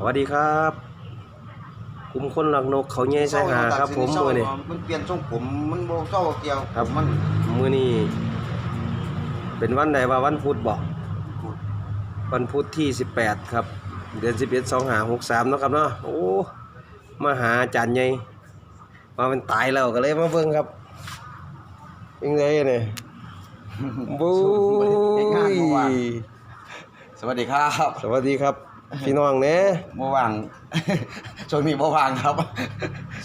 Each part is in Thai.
สวัสดีครับกลุ่มคนหลักนกเขาใหญ่ใส่หาครับ ผมมื้อนี้มันเปลี่ยนทรงผมมันโบเศร้าเกี่ยวครับมันมื้อนี้เป็นวันใดว่าวันพุธบ่วันพุธที่18ครับ เดือน11 2563เนาะครับเนาะโอ้มาหาอาจารย์ใหญ่มาเป็นตายแล้วก็เลยมาเบิ่งครับยังไงเนี่ยบูเฮ็ดงานเมื่อวานยสวัสดีครับ สวัสดีครับ พี่น้องเน่เมื่อวานช่วงนี้เมื่อวานครับ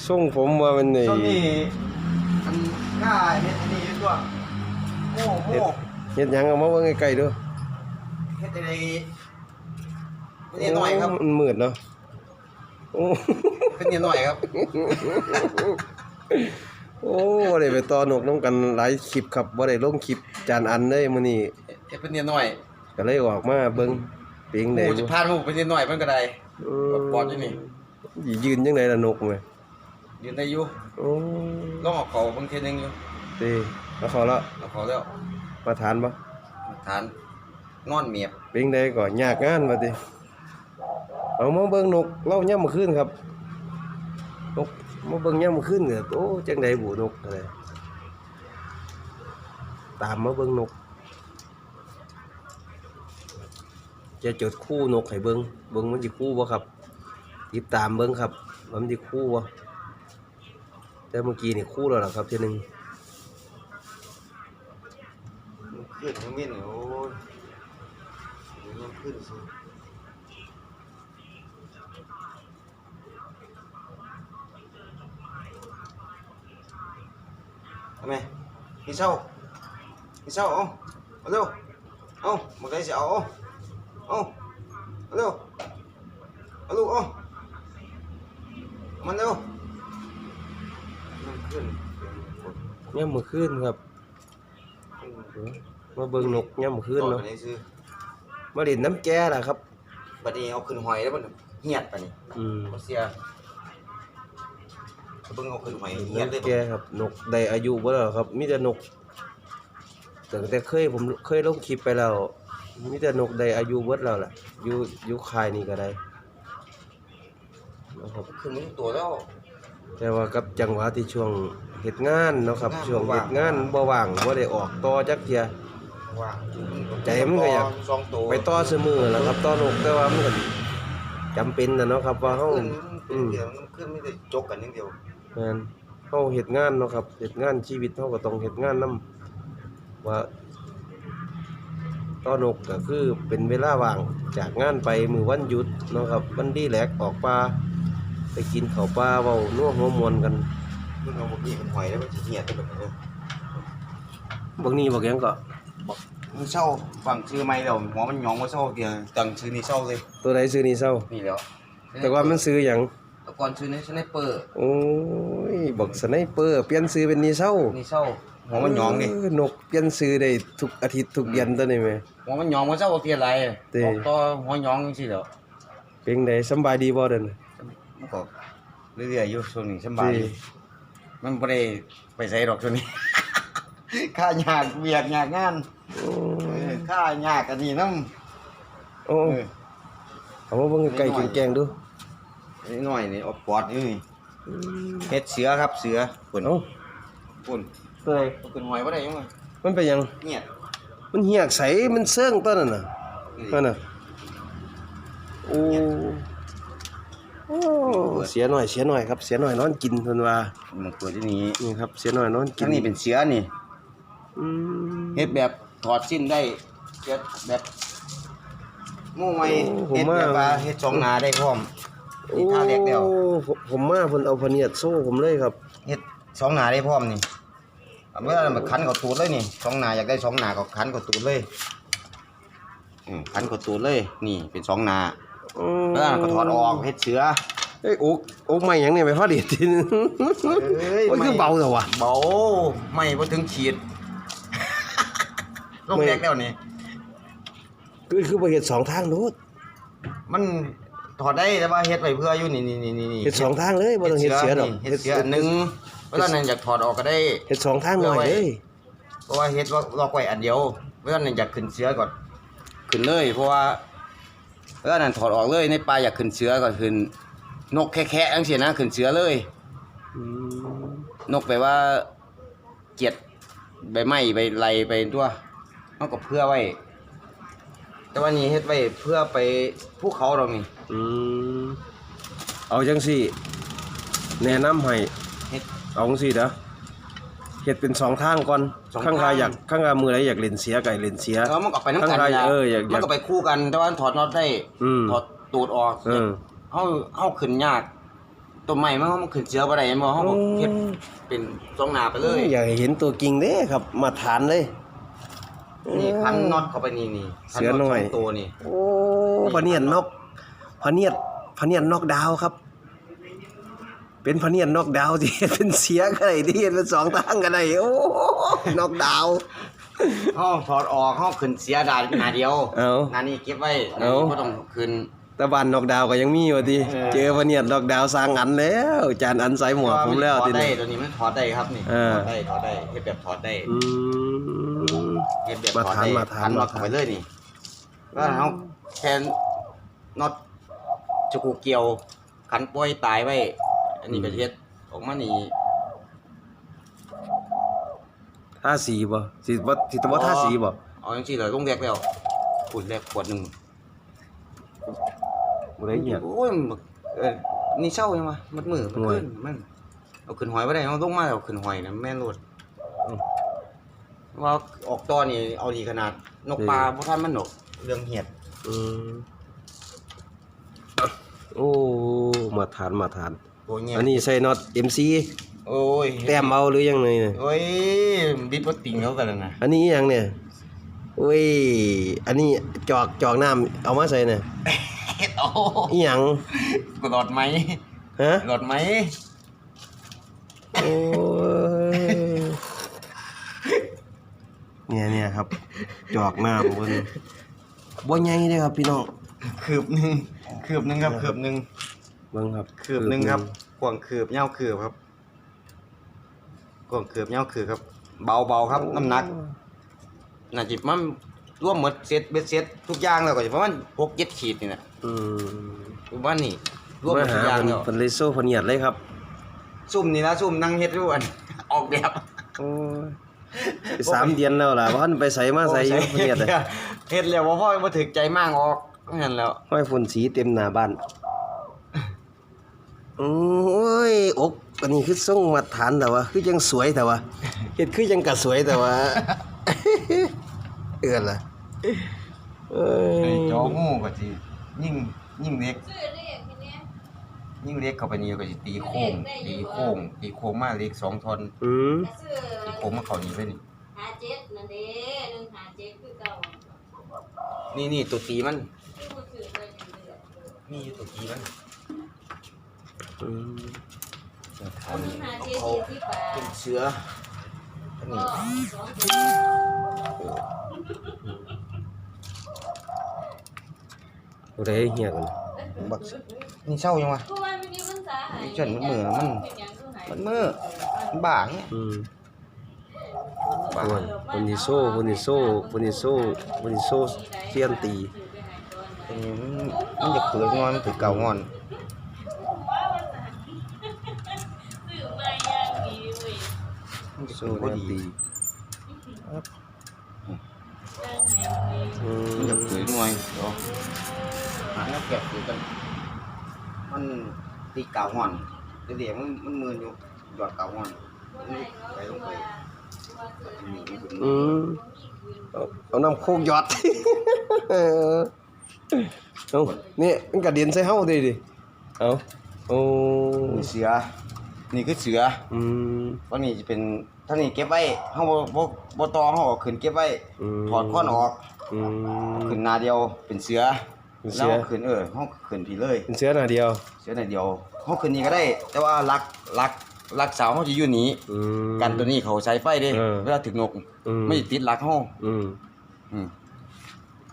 ส่งผมว่ามันนี่ช่วงนี้อันค่าเฮ็ดอันนี้อยู่ตัวโม่โม่เฮ็ดหยังเอามาเบิ่งใกล้ๆดูเฮ็ดอะไรเป็นนิดหน่อยครับมันมืดเนาะโอ้เป็นนิดหน่อยครับ โอ้บ่ได้ไปต่อนกน้ำกันหลายคลิปครับบ่ได้ลงคลิปจานอันเลยมื้อนี้เฮ็ดเป็นนิดหน่อยก็เลยออกมาเบิ่ง เปียงหได้มูจะพานหมูเป็นนิดหน่อยมันก็ได้ ปอดอยู่นี่สิยืนจังไดล่ะนกแม่ยืนได้อยู่โอ้ลองเอาเขาบางทีนึงอยู่เต้แล้วเขาละเอาเขาแล้วมาทานบ่ทานนอนเมียบเปียงได้ก็ยากงานว่าติเอามาเบิ่งนกเล่าย่ํมื้อคืนครับ นกมาเบิ่งย่ํมื้อคืนก็โอ้จังไดบุนกอะไรตามมาเบิ่งนก จะจดคู่นกให้เบิ้งเบิ้งมันสิคู่บ่ครับติดตามเบิ้งครับมันสิคู่บ่แต่เมื่อกี้นี่คู่แล้วล่ะครับเทีหนึ่งขึ้นทั้งมินโอ้ยมันขึ้นสิทำไมพี่เศร้าพี่เศร้าเอาเอาเร็วเอามาได้สิเอาเอา เอาเร็วเอาลูกเอามันเร็วมันขึ้นย่ำมื้อคืนครับ มาเบิ้งนกย่ำมื้อคืนต่อเนาะไปนี้ซื้อมาเล่นน้ำแก่ล่ะครับบัดนี้เอาขึ้นหอยแล้วมันเหียดปะนี่อืมบ่เสียเบิ่งเอาขึ้นหอยเหียดเลยน้ำแก่ครับ นกได้อายุบ่แล้วครับ มีแต่นกตั้งแต่เคยผมเคยลงคลิปไปแล้ว มีแต่นกได้อายุเบิดแล้วล่ะอยู่อยู่ค่ายนี่ก็ได้นะครับขึ้นมันตัวแล้ว แต่ว่ากับจังหวะที่ช่วงเฮ็ดงานเนาะครับเฮ็ดงานช่วงบ่เฮ็ว่างดงานบ่ว่างบ่ได้ออกต่อจักเที่ยว่าใจมันก็อยากสองตัวไปต่อซื้อมือแหล้วครับต่อนกแต่ว่ามันก็จำเป็นนะเนาะครับว่าเฮาขึ้นอืมเดียวมันขึ้นไม่ได้จกกันอย่างเดียวแม่นเฮาเฮ็ดงานเนาะครับเฮ็ดงานชีวิตเฮาก็ต้องเฮ็ดงานนํว่า ต่อนกก็คือเป็นเวลาว่างจากงานไปมื้อวันหยุดเนาะครับวันดีแลกออกป่าไปกินข้าวปลาเว้านัวหัวมวนกันเพิ่งเอาบ่กี้ขึ้นหอยแล้วมันสิเหียดไปแบบนี้บางนี้บอกหยังก็มันเศร้าฟังชื่อไม่แล้วหัวมันหยองว่าเศร้าเดียวตั้งชื่อนี้เศร้าเลย ตัวใดซื้อนี่เศร้านี่แล้วแต่ว่ามันซื้อหยังแต่ก่อนชื่อนี้สไนเปอร์โอ้ยบอกสไนเปอร์เปลี่ยนซื้อเป็นนี่เศร้านี่เศร้า หัวมันหยองนี่เนกเปลี่ยนซื้อได้ทุกอาทิตย์ทุกเดือนตัวนี้แหมหัวมันหยองว่าเศร้าบ่เปลี่ยนอะไรเต้บอกต่อหัวหยองจังซี่แหล้วเป็นไดสำบายดีบ่เด้นมันก็เรื่อยๆอยู่ช่วงนี้สำบายอยู่สิมันบ่ได้ไปใส่ดอกช่วงนี้ ค่ายากเวียกยากงานโอ้เอยอค่ายากอันนี้นำโอ้เออเอามาเบิ่งไก่แกงๆดูนิดหน่อยนี่เอาปอดอยู่นี่เฮ็ดเสือครับเสือปุ่นเอ้าปุ่น ตัวใดเอาขึ้นหอยบ่ได้ยังไงมันเป็นหยังเงียบมันเหียกใสมันเซิงตัวนั่นน่ะนั่นน่ะโอ้โอ้เสียหน่อยเสียหน่อยครับเสียหน่อยนอนกินเพิ่นว่ามันเปิดที่นี่นี่ครับเสียหน่อยนอนกิทั้นงนี้เป็นเสือนี่อืม เฮ็ดแบบถอดสิ้นได้เฮ็ดแบบงูใหม่โอ้ผมเฮ็ดว่าแบบว่า เฮ็ดสองหน้าได้พร้อมนี่ท่าเล็กแล้วโอ้ผมผมมาเพิ่นเอาพะเนียดโซ่ผมเลยครับเฮ็ดสองหน้าได้พร้อมนี่ เอาเมื่อนั้นมันคันเข้าตูดเลยนี่สองหน้าอยากได้สองหน้าก็คันเข้าตูดเลยอืมคันเข้าตูดเลย นี่เป็นสองหน้าอืมแล้วก็ถอดออกเฮ็ดเสือเอ้ยโอ๊กโอ๊กไม่หยังเนี่ยไปพอดีทีนึงเอ้ยมันคือไม่เบาแต่ว่ะเบาไม่บ่ถึงขีดลงไม่แดกแล้วนี่คือคือไปเห็ดสองทางโน้ตมัน ถอดได้แต่ว่าเฮ็ดไว้เพื่ออยู่นี่นี่นี่นี่เห็ดสองทางเลยบ่ต้องเห็ดเสียดอกเฮ็ดเสืออันหนึงเวลานั้นอยากถอดออกก็ได้เห็ดสองทางหน่อยเลยเพราะว่าเฮ็ดล็อกล็อกไว้อันเดียวเวลานั้นอยากขึ้นเสือก่อนขึ้นเลย เพราะว่าแล้วอันนั้นถอดออกเลยในปลาอยากขึ้นเสือก็ขึ้น นกแค่ๆจังซี่นะขึ้นเสือเลย อืมนกไปว่าเกียดใบไม้ใบไรไปตัวมันก็เพื่อไว้ แต่ว่านี้เฮ็ดไว้เพื่อไปภูเขาดอกนี่อืมเอาจังซี่ แนะนำให้เฮ็ด เอาจังซี่เด้อเฮ็ดเป็นสองทางก่อนสองข้างคาทางอยากข้างคามือใดอยากเล่นเสียก็ให้เล่นเสีย แล้วมันก็ไปน้ำกันข้างในนี่ล่ะเอออยากอยากมันก็ไปคู่กัน แต่ว่าถอดน็อตได้อืม ถอดตูดออกเออเฮาเฮาขึ้นยากต้นไม้มันเฮามันขึ้นเสือบ่ได้แม่นบ่เฮาก็เฮ็ดเป็นสองหน้าไปเลย อยากให้เห็นตัวจริงเด้ครับมาฐานเลย นี่พันน็อตเข้าไปนี่นี่พัเสือน้อยตสงตัวนี่ โอ้พะเนียดนกพะเนียดพะเนียดนกดาวครับ เป็นพะเนียดนกดาวที่ เป็นเสียก็ได้ที่เป็นสองทางก็ได้โอ้นกดาวเฮาถอดออกเฮาขึ้นเสียได้หน้าเดียวเอาหน้านี้เก็บไว้หน้าเอานี้บ่ต้องขึ้นแตะบานนกดาวก็ยังมีอยู่ดิเออ เจอพะเนียดนกดาวสร้างอันแล้ว จานอันใส่หมวกผมแล้วถอทีดได้นี้ ตัวนี้มันถอดได้ครับนี่เออ ถอดได้ถอดได้เฮ็ดแบบถอดได้อืม เฮ็ดแบบมาถอดทานได้มาทานพันน็อตมาทานเข้าไปเลยนี่แล้วเฮาแทนน็อตจะกูเกี่ยวขันปล่อยตายไว้ อันนี้ก็เฮ็ดออกมานี่ท่าสีบ่สิบ่สิตะบ่ท่าสีบ่เอาจังซี่เลยลงแรกแล้วขุดแรกขวดหนึงบ่ได้เหี้ย โอ้ยมันเออนี่เศร้ายังวะมัดมือมันโอ้ยขึ้นมันเอาขึ้นหอยบ่ได้เอาลงมาเอาขึ้นหอยนะแม่นโลดอืม ว่าออกตอนี่เอาดีขนาด นกปลาบ่ทันมันหนกเรื่องเหียดอืมโอ้มาทานมาทาน โอ้ยเงี้ยอันนี้ใส่น็อต MC โอ้ยแต้มเอาหรือยังไงเนี่ยโอ้ยบิดบ่ติงเขากันแล้วนะอันนี้อิหยังเนี่ยโอ้ยอันนี้จอกจอกน้ำเอามาใส่เนี่ยเฮ็ดโอ้อีหยังกหลอดไหมฮะหลอดไหมโอ้ย เนี่ยเนี่ยครับ จอกน้ำบนบ่ใหญ่เด้อครับ พี่น้องคืบหนึงคืบหนึงครับคืบหนึงเบิ่งครับคืบหนึงครับกว้างคืบยาวคืบครับกว้างคืบยาวคืบครับ เบาๆครับ น้ำหนักน่าจิมันรวมหมดเซ็ตเบ็ดเซ็ตทุกอย่างแล้วก็สิประมาณ6 7ขีดนี่น่ะอืมประมาณนี้รวมหมมาดทุหากอย่างเพิ่นแล้วเพิ่นเลยโซ่เพิ่นเหยียดเลยครับซุ่มนี่นะซุ่มนั่งเฮ็ดอยู่อันออกแบบโอ้ย สามเดือนแล้วล่ะว่าเพิ่นไปใส่มาใส่อยู่เพิ่นเหยียดเลยเฮ็ดแล้วบ่พอบ่ถึกใจมากออกนั่นแล้วห้อยฝุ่นสีเต็มหน้าบ้านโอ้ยอกอันนี้คือทรงมาตรฐานแต่ว่าคือยังสวยแต่ว่าเฮ็ดคือยังกะสวยแต่ว่าเอื้อนล่ะเอ้ไอ้ยจองูก็สิยิ่งยิ่งเล็ก ซื้อเลขทีเนี้ย ยิ่งเล็กเข้าไปนี่ก็สิตีโค้งตีโค้งตีโค้งมาเล็กสองท่อนอืมซื้อตีโค้งมาเข้านี่เลยนี่หาเจ็ดนั่นเด้หนึ่งหาเจ็ดคือเก่านี่นี่ตัวตีมันที่พูดถือเลยเดือดมีอยู่ตัวตีมันอืมอันนี้หาเจ็ดเขายี่สิบบาทเป็นเสืออันก็นี้สองตัวบ่ได้เหี้ยกันบักนี่เศร้ายังวะ เพราะว่ามันมีภาษาหายฉันมันเหมือนมัน มันมือมันบ้าเงี้ยอืมบ้าโอ้ยเพิ่นสิโซ่เพิ่นสิโซ่เพิ่นสิโซ่เพิ่นสิโซ่เสียนตีอันนี้มันมันจะเขืองอนมันถือเก่างอนซื้อมาอย่างดีเว้ยมันจะโซ่เขือแนบ่วดีตีจังไหนดี อืมันจะมเขืองอยเดี๋ยวหาแล้วแกะคือกันมัน ตีเก่างอนเดี๋ยวๆมันมันมืออยู่หยอดเก่างอนไปลงไปอันนี้มันเป็นอืมเอาเอาน้ำโคกหยอด เออเอานี่มันกระเด็นใส่เฮาดิดิเอาโอ้นี่เสือ นี่คือเสืออืม วันนี้จะเป็นท่านี้เก็บไว้เฮาบ่บ่บ่ตอเฮาเอาขึ้นเก็บไว้อืม ถอดค้อนออกอืม ขึ้นหนาเดียวเป็นเสือ เป็นเสืแล้วอเอาขึ้นเออเฮาขึ้นพี่เลยเป็นเสื้อหน้าเดียว เสือหนาเดียวเฮาขึ้นนี่ก็ได้ แต่ว่ารักรักรักเสาเฮาจะอยู่นี้ อืม กันตัวนี้เขาใช้ไฟเด้เออเวลาถึงนกอืม ไม่ติดรักเฮาอืม อืม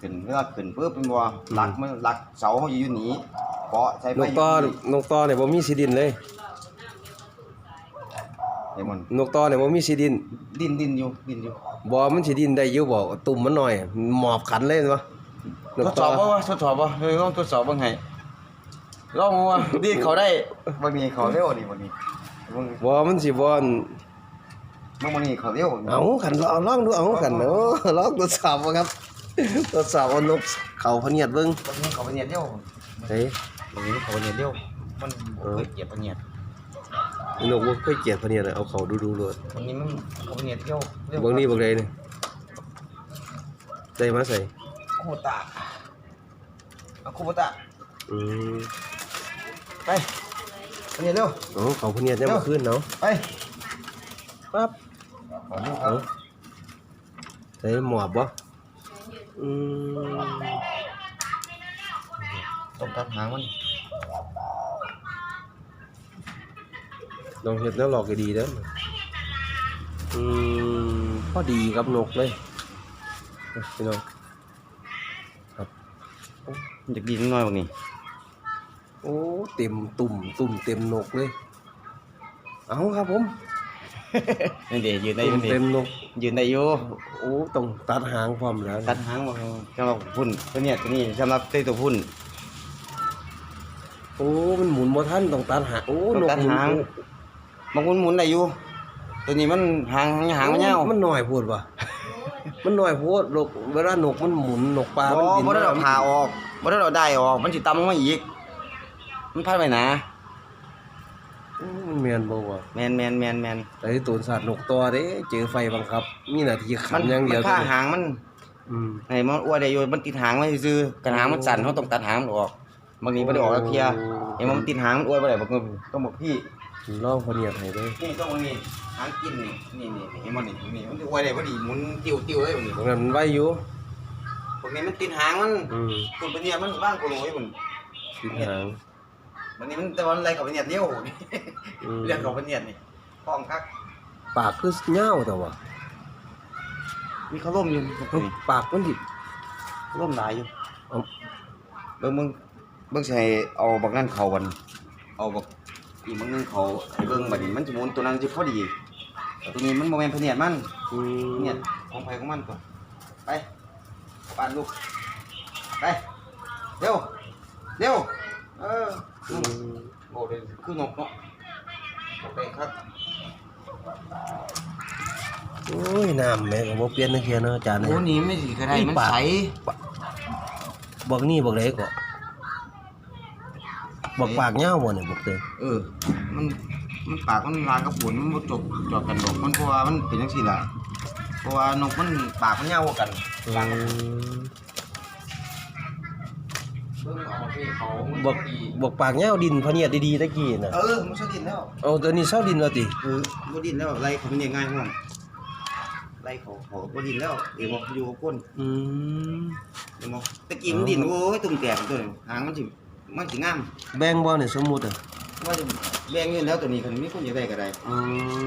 ขึ้นเวลาขึ้นปุ๊บเป็นบ่รักมันรักเสาเฮาจะอยู่นี้เกาะใช้ไฟนกต่อนกต่อเนี่ยบ่มีสีดินเลย ไอ้มันนกต่อเนี่ยบ่มีสีดินดิ้นดิ้นอยู่ดิ้นอยู่บ่มันสิดินได้อยู่บ่ตุ่มมันหน่อย หมอบขันเลยเห็นบ่นก ทดสต่อบบ่วะทดสอบบ่เฮ้ยลองทดสอบเบิ่งให้ลองมาว่าดีดเขาได้บางทีเขาเร็วดีบางทีบางบ่มันสิบ่อนบางทีเขาเร็วเอาขันลองลองดูเอาขันเนาะลองทดสอบบ่ครับทดสอบเอานกเขาพะเนียดเบิ่งบางทีเขาเป็นเนียดเร็วเฮ้ยบางทีเขาเป็นเนียดเร็วมันบ่เคยเก็บเป็นเนียดนกบ่เคยเกลียดพะเนียดเลยเอาเขาดูๆโลดบางทีมันเขาเป็นเนียดเร็วเร็วเบิ่งนี่เบิ่งใดนี่ได้มาใส่คู โบตะเอาคูโบตะอืมไปเป็นเนียดเร็วเอาเขาพะเนียดยามมื้อคืนเนาะไปปั๊บขอดูเอาใส่หมอบบ่อืมต้องตัดหางมันลองเฮ็ดแล้วหลอกให้ดีเด้ออืมพอดีกับนกเลยพี่น้อง มันจะดีนิดหน่อยบางทีโอ้เต็มตุ่มตุ่มเต็มนกเลย เอาครับผม นี่เดี๋ยวยืนได้ตุ่ยืมนได้เต็มนก ยืนได้อยู่โอ้ต้องตัดหางพร้อมแล้วตัดหางมาสำหรับพุ่นตัวเนี้ยตัวนี้สำหรับเต้ตัวพุ่น โอ้ มันหมุนบ่ทันต้องตัดหาง โอ้ต้นองกตัดหมุนหางบางคนหมุนได้อยู่ตัวนี้มันหางหางมันยาวมันน้อยโพดว่ะ มันน้อยโพดนกเวลานกมันหมุนนกปลาบ่มันบินบ่ได้เอาผ่าออกบ่ได้เอาได้ออก มันสิตำลงมาอีก มันพัดไปหนาโอ้มันแม่นบ่วะแมนแมนแมนแมนแต่ที่ตูนสัตว์นกตัวเด้เจอไฟบังคับ มีหน้าที่มัขันอย่างเดียวมันฆ่าหางมันอืมไงมันอ้วนได้อยู่มันติดหางไว้ซื่อๆกันหางมันสั่นเขาต้องตัดหางมันออกบางทีบ่ได้ออกแล้วเคลียร์เห็นมันติดหางมันอ้วนบ่ได้บอกต้องบอกพี่ ลองพะเนียดให้เด้อนี่ต้องนี่หางกินนี่นี่นี่เห็นมันนี่นี่มันอ้วนได้พอดีหมุนติ้วติ้วเลยมันนี่ตรงนั้นมันไว้อยู่พวกนี้มันติดหางมันอืมตัวเป็นเนี่ยมันว่างกูรู้อยู่มันติดหางวันนี้มันแต่วันอะไรกับเป็นเนี่ยเลี้ยวอืมเรื่องกับเป็นเนี่ยนี่คล้องคักปากคือเหย้าแต่ว่ามีเขาล่มอยู่เอ้าปากมันดิล่มหลายอยู่เอาเบิ่งมึงเบิ่งสิให้เอาบักนั่นเขาบัน เอาบักอีกบักนึงเขาให้เบิ่งบัดนี้มันสิหมุนตัวนั้นสิพอดี ตัวนี้มันบ่แม่นพะเนียดมันอืมเนี่ยของไผของมันก่อนไปปานลูกไปเร็วเร็วเอออืมโอ้เดี๋ยวคือนกเนาะโอเคครับโอ้ยน้ำแม่ก็บ่เปลี่ยนจักเที่ยเนาะอาจารย์โอ้เนี่ยนี่ไม่สิก็ได้นี่มันปากใสบอกนี่บอกไดก็บอกปากเหย้าบ่เนี่ยบอกเด้อเออมัน มันปากมันลางกับผุนมันบ่จบจบกันดอกมันเพราะว่ามันเป็นจังซี่ล่ะเพราะว่านกมันปากมันยาวกว่ากันอืปากมันมเบิ่งเอาที่เขาบอกบอกปากเหย้าดินพะเนียดดีๆตะกี้น่ะเออมันชอบดินแล้วเอาตัวนี้เซาดินว่าติเออบ่ดินแล้วไล่เขาเป็นยังไงพวกไล่เขาเขาบ่ดินแล้วเดี๋ยวบอกอยู่กับคนอืมเดี๋ยวบอกตะกี้มันดินโอ้ยตุ่มแตกตัวนี้หางมันสิมันสิงามแบ่งบ่เนี่ยสมมุติอะ ว่าจะแบ่งเงินแล้วตัวนี้คันมีคนอยากได้ก็ได้อื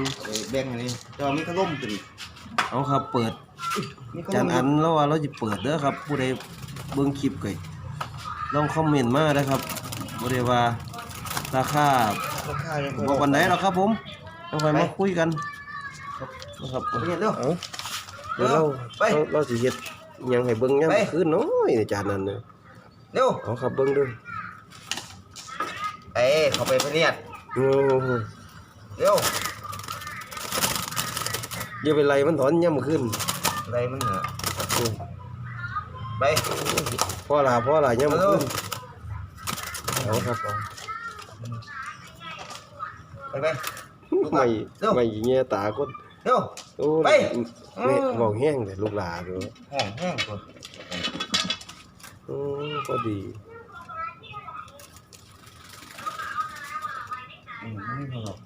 มเอาไปแบ่งอันนี้แต่ว่ามีขล่มตัวนี้เอาครับเปิดมีขจาล่นมอันแล้วว่าเราจะเปิดเด้อครับ ผู้ใดเบิ่งคลิปก็ลองคอมเมนต์มาเด้อครับบ่ได้ว่าราคาราคายังบอกวันไหนหรอกครับผมต้องไปมาคุยกันนะครับเอาไปเฮ็ดเร็วเอาเดี๋ยวเราไปเราเราสิเฮ็ดหยังให้เบิ่งยามไป คืนน้อยในจานนั้นเน่ะเร็วเอาครับเบิ่งเด้วย เอ้ยเขาไปพะเนียดโอ้โหเร็วอย่าไปไล่มันถอนยามคืนอะไรมันเหรอโอ้ไป พ่อลาพ่อลายามเอาเร็คืวนเอาครับเอาไปไป ไม่เร็ว ไม่แง่ตาคนเร็ว โอ้ไป แม่เว้าแห้งแต่ลูกหลาเด้อห้องแห้งตัวโอ้พอดี อืมไม่พอหรอก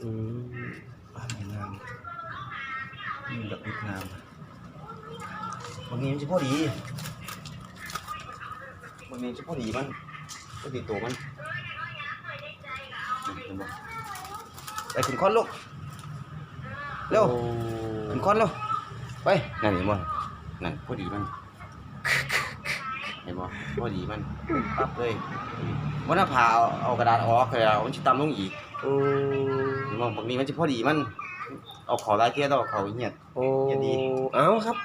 อืมบ้านไหนงามนี่ดอกไม้งามบางทีมันจะพอดีบางทีจะพอดีมันพอดีตัวมันเห็นบ่ไปขึ้นคอนลูกเร็วขึ้นคอนเร็วไปนั่นเห็นบ่นั่นพอดีมันเห็นบ่พอดีมันปั๊บเลยวันน่ะพาเอาเอากระดาษออกเลยเอามันสิตำลงอีกโอ้มองบางนี้มันจะพอดีมัน เอาขอลายเกียร์เอาเขาเงียดโอ้เย็นดีเอาครับ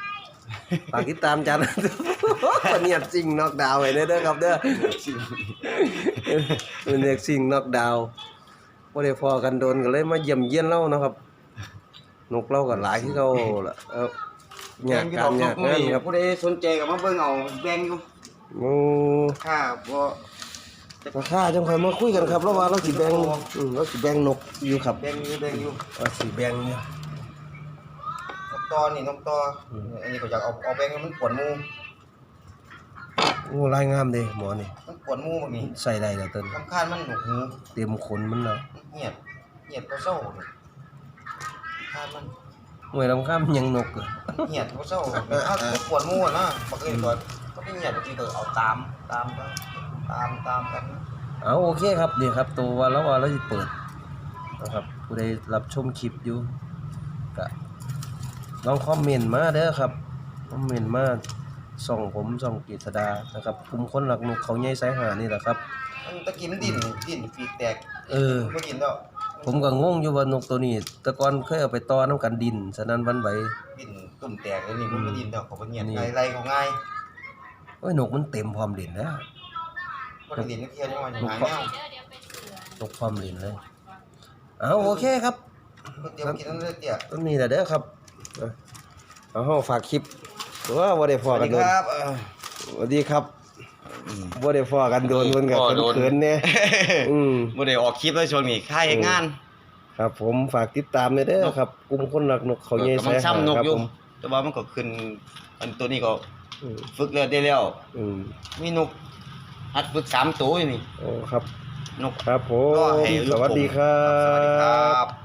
ฝากติดตามจันคนเนียดจริงนอกดาวน์ไว้เด้อเด้อครับเด้อเป็นเด็กสิ่งนอกดาวน์บ่ได้พอกันโดนก็เลยมาเยี่ยมเยียนเรานะครับนกเราก็หลายคือเก่าล่ะเอออยากการอยากงานครับผู้ใดสนใจก็มาเบิ่งเอาแบ่งอยู่ โอ้ค่าบ่ราคาจังค่อยมาคุยกันครับแล้วว่าเราสิแบ่งอืมเราสิแบ่งนกอยู่ครับแบ่งอยู่แบ่งอยู่เราสิแบ่งเนี่ยนกตอนี่นกตอออันนี้ก็อยากเอาเอาแบ่งให้มันปวดหมูโอ้ลายงามเด้หมอนี่มันปวดหมูบักนี่ใส่ได้แล้วต้นลำคาญมันหนวกหูเต็มขนมันแล้วมันเหียดเหียดก็เศร้านี่คาญมันหวยลำข้ามยังนกอะเหียดก็เศร้าถ้าปวดหมูอะนะบักเอ้ยก็ ก็ไม่เหียบางทีก็เอาตามตามกันตามตามกันเอาโอเคครับนี่ครับ ตัวว่าแล้วว่าเราสิเปิดนะครับผู้ใดรับชมคลิปอยู่ก็ลองคอมเมนต์มาเด้อครับคอมเมนต์มาส่องผมส่องกฤษดานะครับกลุ่มคนหลักนกเขาใหญ่สายหานี่แหละครับมันตะกี้มันดินดินปีกแตกเออบ่กินแล้วผมก็งงอยู่ว่านกตัวนี้ต่ก่อนเคยเอาไปต่อน้ำกันดินฉะนั้นวันไหวดินตุ่มแตกเลยนี่มันบ่ดินแล้วเขาบ่เหียดนี่ไล่ไล่เขาง่าย อ้ยนกมันเต็มพร้อมเล่นแล้วบ่ได้ดิ้นนักเที่ยวจังว่าอย่างหาแนวเดี๋ยวเดี๋ยวไปเสือนกพร้อมเล่นเลยเอาโอเคครับเดี๋ยวกินนั่นเลยเตี้ยต้นนี้แหละเด้อครับเอาเอาเฮาฝากคลิปว่าบ่ได้พอกันโดนครับเออสวัสดีครับบ่ได้พอกันโดนเพิ่นก็บ่โดนเขินๆแน่อืมบ่ได้ออกคลิปเลยช่วงนี้ค่ายงาน ครับ ผมฝากติดตามด้วยเด้อครับกลุ่มคนรักนกเขาใหญ่กำลัสางยหาซ้ำนกครับอยู่ผมแต่ว่ามันก็ขึ้นอันตัวนี้ก็อืม ฝึกแล้วได้แล้วอืมมีนกหัดฝึกสามตัวอยู่นี่ โอ้ครับ นกครับผรอมให้ลูกสวัสดีครัสวัสดีครับ บ